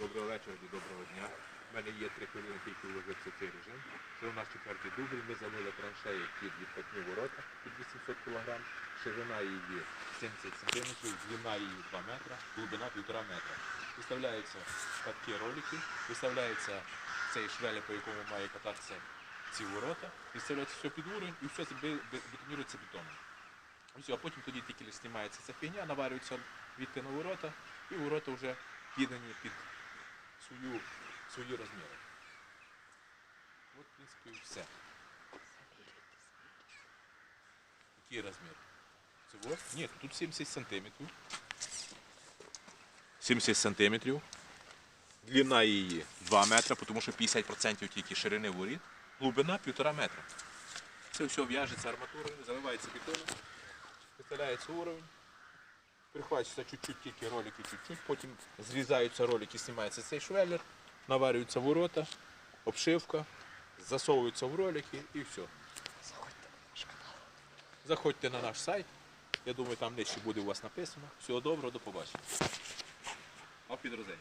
Доброго вечора і доброго дня. У мене є три хвилини, тільки вложився цей режим. Це у нас четвертий дубль. Ми залили траншеї під відпотні ворота під 800 кг. Ширина її 70 см, длина її 2 метра, глибина 1,5 метра. Виставляються катки ролики, виставляється цей швель, по якому має кататися ці ворота, виставляється все під уровень і все бетонірується бетоном. Все, а потім тоді тільки знімається ця фігня, наварюється відти на ворота, і ворота вже піддані під свою, свої розміри. От, в принципі, все. Який розмір? Це ось? Ні, тут 70 сантиметрів. 70 сантиметрів. Длина її 2 метри, тому що 50% тільки ширини воріт. Глибина 1,5 метра. Це все в'яжеться арматурою, заливається бетоном, виставляється уровень. Прихвачується чуть-чуть тільки ролики, чуть-чуть, потім зрізаються ролики, знімається цей швеллер, наварюються ворота, обшивка, засовуються в ролики і все. Заходьте на наш сайт. Я думаю, там нижче буде у вас написано. Всього доброго, до побачення. А підрозей.